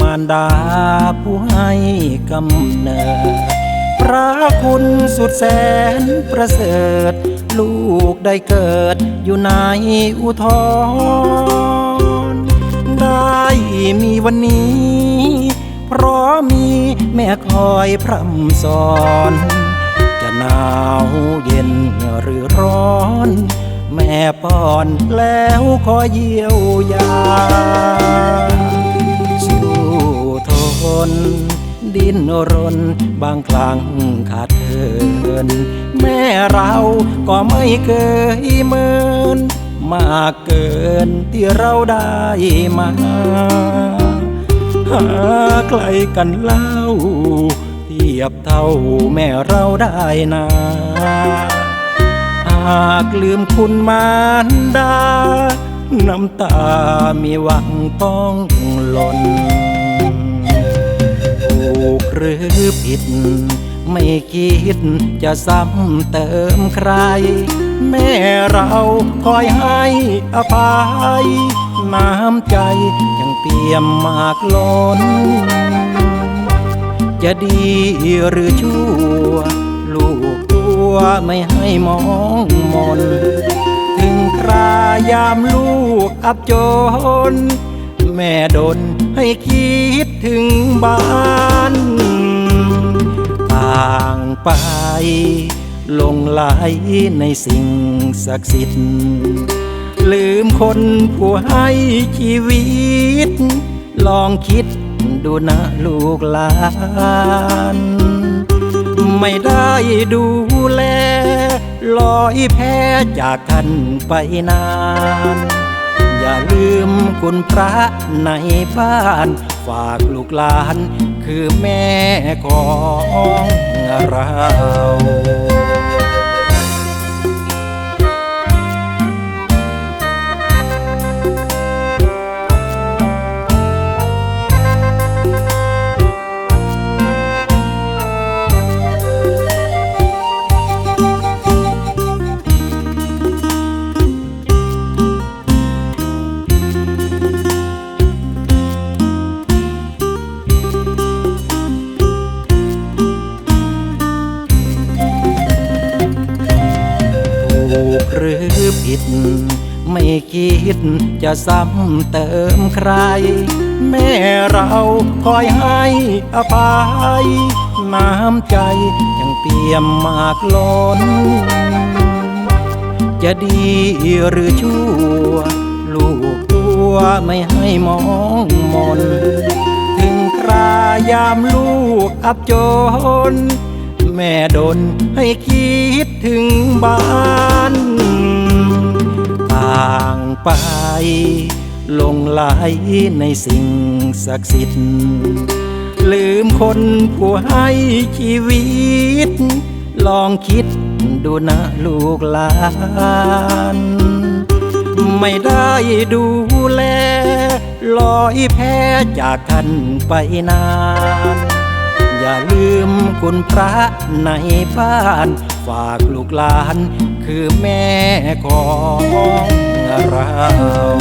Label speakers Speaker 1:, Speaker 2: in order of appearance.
Speaker 1: มาดาผู้ให้กำเนิด พระคุณสุดแสนประเสริฐ ลูกได้เกิดอยู่ในอุทธรได้มีวันนี้ เพราะมีแม่คอยพร่ำสอน จะหนาวเย็นหรือร้อน แม่ป้อนแล้วคอยเยียวยา สู้ทน ดิ้นรนบางครั้งขาดเคิน แม่เราก็ไม่เคยเมินมากเกินที่เราได้มาหาใครกันเล่า เทียบเท่าแม่เราได้นาากลืมคุณมารดา น้ำตามีหวังต้องหล่นถูกหรือผิด ไม่คิดจะซ้ำเติมใคร แม่เราคอยให้อภัย น้ำใจยังเปี่ยมมากล้น จะดีหรือชั่ว ลูก วไม่ให้มองมน ถึงครายามลูกอับจน แม่ดนให้คิดถึงบ้านต่างไป ลงไหลในสิ่งศักดิ์สิทธิ์ลืมคนผู้ให้ชีวิต ลองคิดดูนะลูกหลาน ไม่ได้ดูแลลอยแพ้จากท่านไปนาน อย่าลืมคุณพระในบ้าน ฝากลูกหลานคือแม่ของเรา ถูกหรือผิด ไม่คิดจะซ้ำเติมใคร แม่เราคอยให้อภัย น้ำใจยังเปี่ยมมากล้น จะดีหรือชั่ว ลูกตัวไม่ให้มองมน ถึงครายามลูกอับจน แม่ดนให้คิดถึงบ้านต่างไปลงไหลในสิ่งศักดิ์สิทธิ์ลืมคนผู้ให้ชีวิต ลองคิดดูนะลูกหลาน ไม่ได้ดูแลลอยแพ้จากท่านไปนาน อย่าลืม คุณพระในบ้าน ฝากลูกหลานคือแม่ของเรา